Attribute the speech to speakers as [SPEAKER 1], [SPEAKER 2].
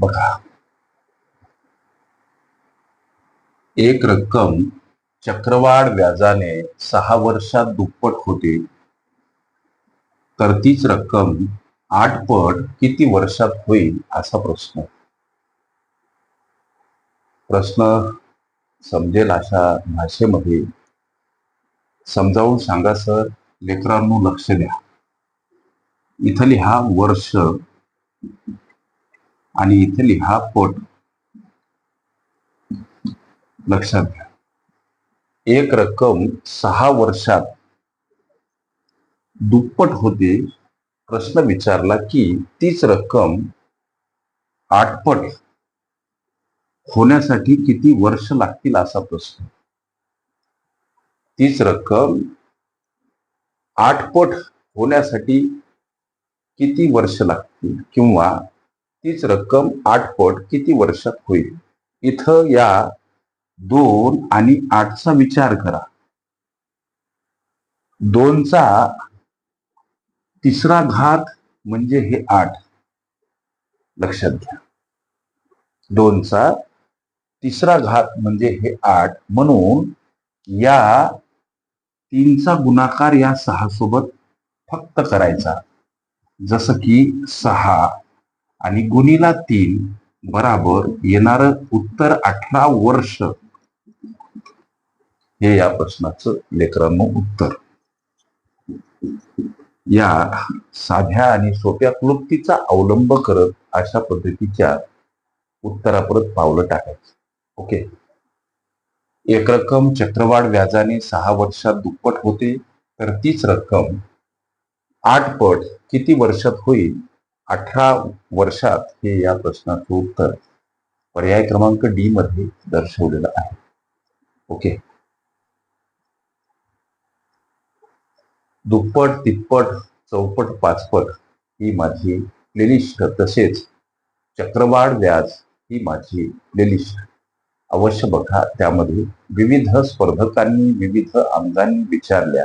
[SPEAKER 1] बघा. एक रक्कम चक्रवाढ व्याजाने सहा वर्षात दुप्पट होते. तर तीच रक्कम आठ पट किती वर्षात होईल असा प्रश्न. प्रश्न समजेल अशा भाषेमध्ये. समजावून सांगा सर. लेकरांनो लक्ष द्या. इथं लिहा वर्ष आणि इथे लिहा पोट. लक्षात घ्या. एक रक्कम सहा वर्षात दुप्पट होते. प्रश्न विचारला की तीच रक्कम आठपट होण्यासाठी किती वर्ष लागतील असा प्रश्न. तीच रक्कम आठपट होण्यासाठी किती वर्ष लागतील? किंवा तीच रक्कम आठपट किती वर्षात होईल? इथं या दोन आणि आठचा विचार करा. दोनचा तिसरा घात म्हणजे हे आठ. लक्षात घ्या. दोनचा तिसरा घात म्हणजे हे आठ म्हणून या तीनचा गुणाकार या सहा सोबत फक्त करायचा. जसं की सहा. आणि गुणीला तीन बराबर येणार उत्तर अठरा वर्ष. हे या प्रश्नाचं लेकरांनो उत्तर. या साध्या आणि सोप्या क्लुप्तीचा अवलंब करत अशा पद्धतीच्या उत्तरापरत पावलं टाकायचं. ओके? एक रक्कम चक्रवाढ व्याजाने सहा वर्षात दुप्पट होते तर तीच रक्कम आठ पट किती वर्षात होईल? अठरा वर्षात हे या प्रश्नाचं उत्तर पर्याय क्रमांक डी मध्ये दर्शवलेलं आहे. ओके दुप्पट तिप्पट चौपट पाचपट ही माझी प्लेलिस्ट तसेच चक्रवाढ व्याज ही माझी प्लेलिस्ट अवश्य बघा त्यामध्ये विविध स्पर्धकांनी विविध अंगांनी विचारल्या.